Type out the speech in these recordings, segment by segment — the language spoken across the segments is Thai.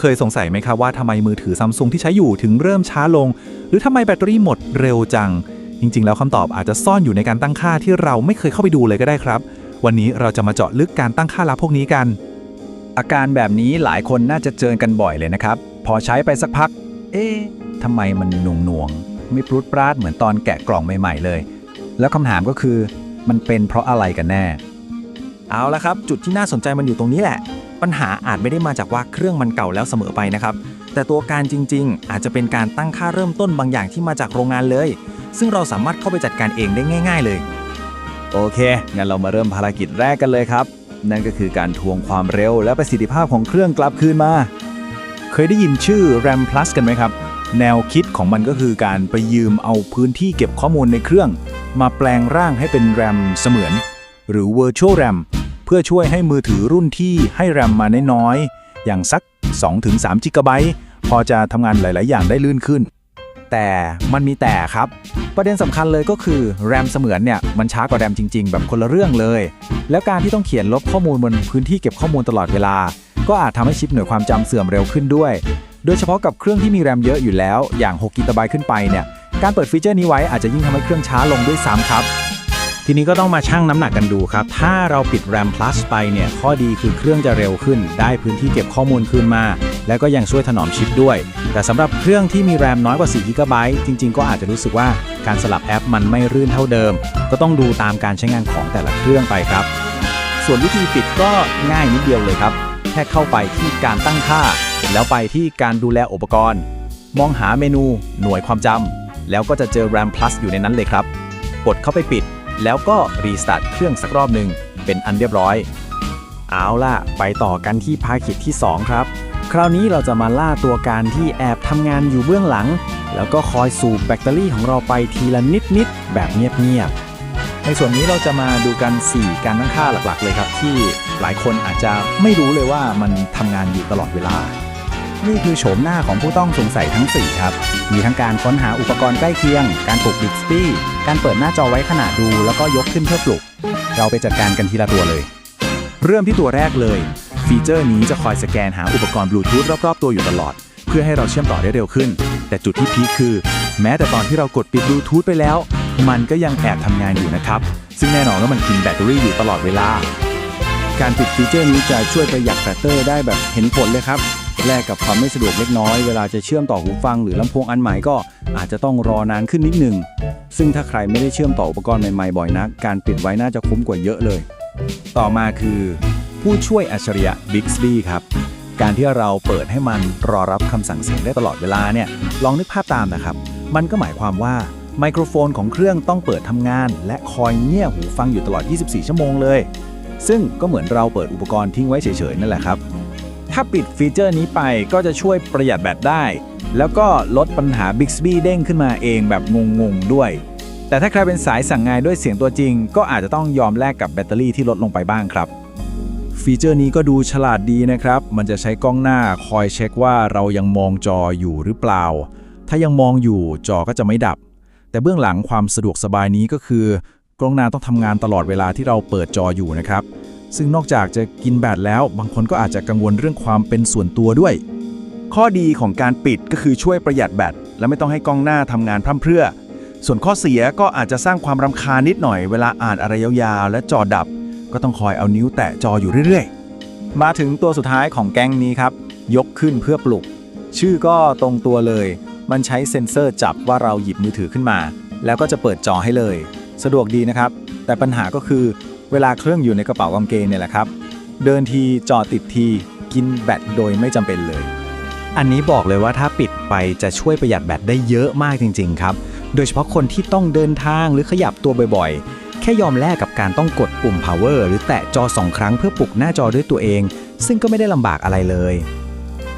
เคยสงสัยไหมครับว่าทำไมมือถือซัมซุงที่ใช้อยู่ถึงเริ่มช้าลง หรือทำไมแบตเตอรี่หมดเร็วจัง จริง ๆ แล้วคำตอบอาจจะซ่อนอยู่ในการตั้งค่าที่เราไม่เคยเข้าไปดูเลยก็ได้ครับ วันนี้เราจะมาเจาะลึกการตั้งค่าลับพวกนี้กัน อาการแบบนี้หลายคนน่าจะเจอกันบ่อยเลยนะครับ พอใช้ไปสักพัก เอ๊ะทำไมมันหน่วงหน่วงไม่ปรุดปราดเหมือนตอนแกะกล่องใหม่ ๆ เลย แล้วคำถามก็คือมันเป็นเพราะอะไรกันแน่ เอาละครับ จุดที่น่าสนใจมันอยู่ตรงนี้แหละ ปัญหาอาจไม่ได้มาจากว่าเครื่องมันเก่าแล้วเสมอไปนะครับ แต่ตัวการจริง ๆ อาจจะเป็นการตั้งค่าเริ่มต้นบางอย่างที่มาจากโรงงานเลย ซึ่งเราสามารถเข้าไปจัดการเองได้ง่าย ๆ เลย โอเค งั้นเรามาเริ่มภารกิจแรกกันเลยครับ นั่นก็คือการทวงความเร็วและประสิทธิภาพของเครื่องกลับคืนมา เคยได้ยินชื่อ RAM Plus กันไหมครับ แนวคิดของมันก็คือการไปยืมเอาพื้นที่เก็บข้อมูลในเครื่อง มาแปลงร่างให้เป็น RAM เสมือน หรือ Virtual RAM เพื่อช่วยให้มือถือรุ่นที่ให้ RAM มาน้อยๆ อย่างสัก 2-3 g b พอจะทำงานหลาย ๆ อย่างได้ลื่นขึ้น แต่มันมีแต่ครับ ประเด็นสำคัญเลยก็คือแรมเสมือนเนี่ยมันช้ากว่าแรมจริง ๆ แบบคนละเรื่องเลย แล้วการที่ต้องเขียนลบข้อมูลบนพื้นที่เก็บข้อมูลตลอดเวลา ก็อาจทำให้ชิปหน่วยความจำเสื่อมเร็วขึ้นด้วย โดยเฉพาะกับเครื่องที่มีแรมเยอะอยู่แล้ว อย่าง6กิกะไบต์ขึ้นไปเนี่ยการเปิดฟีเจอร์นี้ไว้อาจจะยิ่งทำให้เครื่องช้าลงด้วยซ้ำครับ ทีนี้ก็ต้องมาชั่งน้ำหนักกันดูครับ ถ้าเราปิด RAM Plus ไปเนี่ย ข้อดีคือเครื่องจะเร็วขึ้น ได้พื้นที่เก็บข้อมูลคืนมา แล้วก็ยังช่วยถนอมชิปด้วย แต่สำหรับเครื่องที่มี RAM น้อยกว่า 4 g b จริง ๆ ก็อาจจะรู้สึกว่าการสลับแอปมันไม่รื่นเท่าเดิม ก็ต้องดูตามการใช้งานของแต่ละเครื่องไปครับ ส่วนวิธีปิดก็ง่ายนิดเดียวเลยครับ แค่เข้าไปที่การตั้งค่า แล้วไปที่การดูแลอุปกรณ์ มองหาเมนู หน่วยความจำแล้วก็จะเจอ RAM Plus อยู่ในนั้นเลยครับ กดเข้าไปปิด แล้วก็รีสตาร์ทเครื่องสักรอบหนึ่งเป็นอันเรียบร้อย เอาล่ะ ไปต่อกันที่ภารกิจที่ 2 ครับ คราวนี้เราจะมาล่าตัวการที่แอบทำงานอยู่เบื้องหลัง แล้วก็คอยสูบแบตเตอรี่ของเราไปทีละนิดๆแบบเงียบๆ ในส่วนนี้เราจะมาดูกัน 4 การตั้งค่าหลักๆ เลยครับ ที่หลายคนอาจจะไม่รู้เลยว่ามันทำงานอยู่ตลอดเวลา นี่คือโฉมหน้าของผู้ต้องสงสัยทั้ง 4 ครับ มีทั้งการค้นหาอุปกรณ์ใกล้เคียง การปลุกบิ x ปี้การเปิดหน้าจอไว้ขณะดู แล้วก็ยกขึ้นเพื่อปลุก เราไปจัดการกันทีละตัวเลย เริ่มที่ตัวแรกเลย ฟีเจอร์นี้จะคอยสแกนหาอุปกรณ์บลูทูธรอบๆตัวอยู่ตลอด เพื่อให้เราเชื่อมต่อได้เร็วขึ้น แต่จุดที่พีคคือ แม้แต่ตอนที่เรากดปิดบลูทูธไปแล้ว มันก็ยังแอบทำงานอยู่นะครับ ซึ่งแน่นอนว่ามันกินแบตเตอรี่อยู่ตลอดเวลา การปิดฟีเจอร์นี้จะช่วยประหยัดแบตเตอร์ได้แบบเห็นผลเลยครับ แลกกับความไม่สะดวกเล็กน้อย เวลาจะเชื่อมต่อหูฟังหรือลำโพงอันใหม่ก็อาจจะต้องรอนานขึ้นนิดหนึ่ง ซึ่งถ้าใครไม่ได้เชื่อมต่ออุปกรณ์ใหม่ๆบ่อยนักการปิดไว้น่าจะคุ้มกว่าเยอะเลย ต่อมาคือ ผู้ช่วยอัจฉริยะ Bixby ครับ การที่เราเปิดให้มันรอรับคำสั่งเสียงได้ตลอดเวลาเนี่ยลองนึกภาพตามนะครับ มันก็หมายความว่าไมโครโฟนของเครื่องต้องเปิดทำงาน และคอยเงี่ยหูฟังอยู่ตลอด 24 ชั่วโมงเลย ซึ่งก็เหมือนเราเปิดอุปกรณ์ทิ้งไว้เฉยๆนั่นแหละครับ ถ้าปิดฟีเจอร์นี้ไปก็จะช่วยประหยัดแบตได้ แล้วก็ลดปัญหา Bixby เด้งขึ้นมาเองแบบงงๆด้วย แต่ถ้าใครเป็นสายสั่งงานด้วยเสียงตัวจริง ก็อาจจะต้องยอมแลกกับแบตเตอรี่ที่ลดลงไปบ้างครับฟีเจอร์นี้ก็ดูฉลาดดีนะครับ มันจะใช้กล้องหน้าคอยเช็คว่าเรายังมองจออยู่หรือเปล่า ถ้ายังมองอยู่จอก็จะไม่ดับ แต่เบื้องหลังความสะดวกสบายนี้ก็คือ กล้องหน้าต้องทำงานตลอดเวลาที่เราเปิดจออยู่นะครับ ซึ่งนอกจากจะกินแบตแล้ว บางคนก็อาจจะกังวลเรื่องความเป็นส่วนตัวด้วย ข้อดีของการปิดก็คือช่วยประหยัดแบตและไม่ต้องให้กล้องหน้าทำงานพร่ำเพรื่อ ส่วนข้อเสียก็อาจจะสร้างความรำคาญนิดหน่อยเวลาอ่านอะไรยาวๆ และจอดับ ก็ต้องคอยเอานิ้วแตะจออยู่เรื่อยๆ มาถึงตัวสุดท้ายของแก๊งนี้ครับ ยกขึ้นเพื่อปลุก ชื่อก็ตรงตัวเลย มันใช้เซ็นเซอร์จับว่าเราหยิบมือถือขึ้นมา แล้วก็จะเปิดจอให้เลย สะดวกดีนะครับ แต่ปัญหาก็คือ เวลาเครื่องอยู่ในกระเป๋ากางเกงเนี่ยแหละครับ เดินทีจอติดทีกินแบตโดยไม่จำเป็นเลย อันนี้บอกเลยว่าถ้าปิดไปจะช่วยประหยัดแบตได้เยอะมากจริง ๆ ครับ โดยเฉพาะคนที่ต้องเดินทางหรือขยับตัวบ่อยๆ แค่ยอมแลกกับการต้องกดปุ่ม power หรือแตะจอสองครั้งเพื่อปลุกหน้าจอด้วยตัวเอง ซึ่งก็ไม่ได้ลำบากอะไรเลย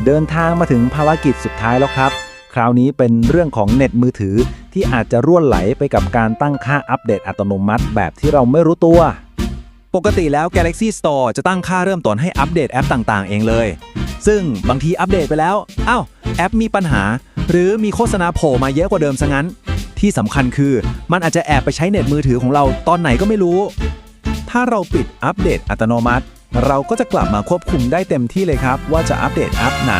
เดินทางมาถึงภารกิจสุดท้ายแล้วครับ คราวนี้เป็นเรื่องของเน็ตมือถือที่อาจจะร่วนไหลไปกับการตั้งค่าอัปเดตอัตโนมัติ แบบที่เราไม่รู้ตัว ปกติแล้ว Galaxy Store จะตั้งค่าเริ่มต้นให้อัปเดตแอปต่างๆ เองเลย ซึ่งบางทีอัปเดตไปแล้วอ้าวแอปมีปัญหา หรือมีโฆษณาโผล่มาเยอะกว่าเดิมซะงั้น ที่สำคัญคือมันอาจจะแอบไปใช้เน็ตมือถือของเราตอนไหนก็ไม่รู้ ถ้าเราปิดอัปเดตอัตโนมัติ เราก็จะกลับมาควบคุมได้เต็มที่เลยครับ ว่าจะอัปเดตแอปไหน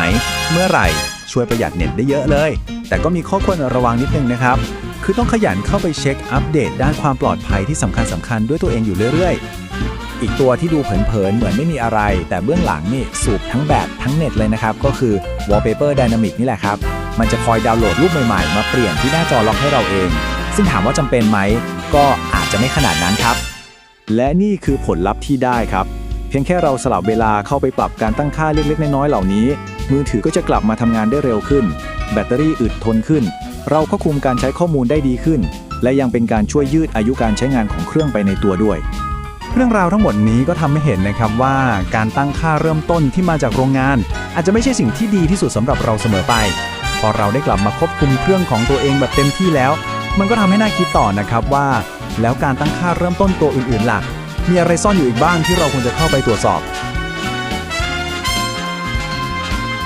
เมื่อไหร่ช่วยประหยัดเน็ตได้เยอะเลย แต่ก็มีข้อควรระวังนิดนึงนะครับ คือต้องขยันเข้าไปเช็คอัปเดตด้านความปลอดภัยที่สำคัญสำคัญๆด้วยตัวเองอยู่เรื่อยๆ อีกตัวที่ดูเผินๆเหมือนไม่มีอะไร แต่เบื้องหลังนี่สูบทั้งแบตทั้งเน็ตเลยนะครับ ก็คือ Wallpaper Dynamic นี่แหละครับ มันจะคอยดาวน์โหลดรูปใหม่ๆ มาเปลี่ยนที่หน้าจอล็อกให้เราเอง ซึ่งถามว่าจำเป็นไหม ก็อาจจะไม่ขนาดนั้นครับ และนี่คือผลลัพธ์ที่ได้ครับ เพียงแค่เราสลับเวลาเข้าไปปรับการตั้งค่าเล็กๆน้อยๆเหล่านี้ มือถือก็จะกลับมาทำงานได้เร็วขึ้น แบตเตอรี่อึดทนขึ้น เราก็คุมการใช้ข้อมูลได้ดีขึ้น และยังเป็นการช่วยยืดอายุการใช้งานของเครื่องไปในตัวด้วย เรื่องราวทั้งหมดนี้ก็ทำให้เห็นนะครับว่าการตั้งค่าเริ่มต้นที่มาจากโรงงาน อาจจะไม่ใช่สิ่งที่ดีที่สุดสำหรับเราเสมอไป พอเราได้กลับมาควบคุมเครื่องของตัวเองแบบเต็มที่แล้ว มันก็ทำให้น่าคิดต่อนะครับว่า แล้วการตั้งค่าเริ่มต้นตัวอื่นๆหลักมีอะไรซ่อนอยู่อีกบ้างที่เราควรจะเข้าไปตรวจสอบ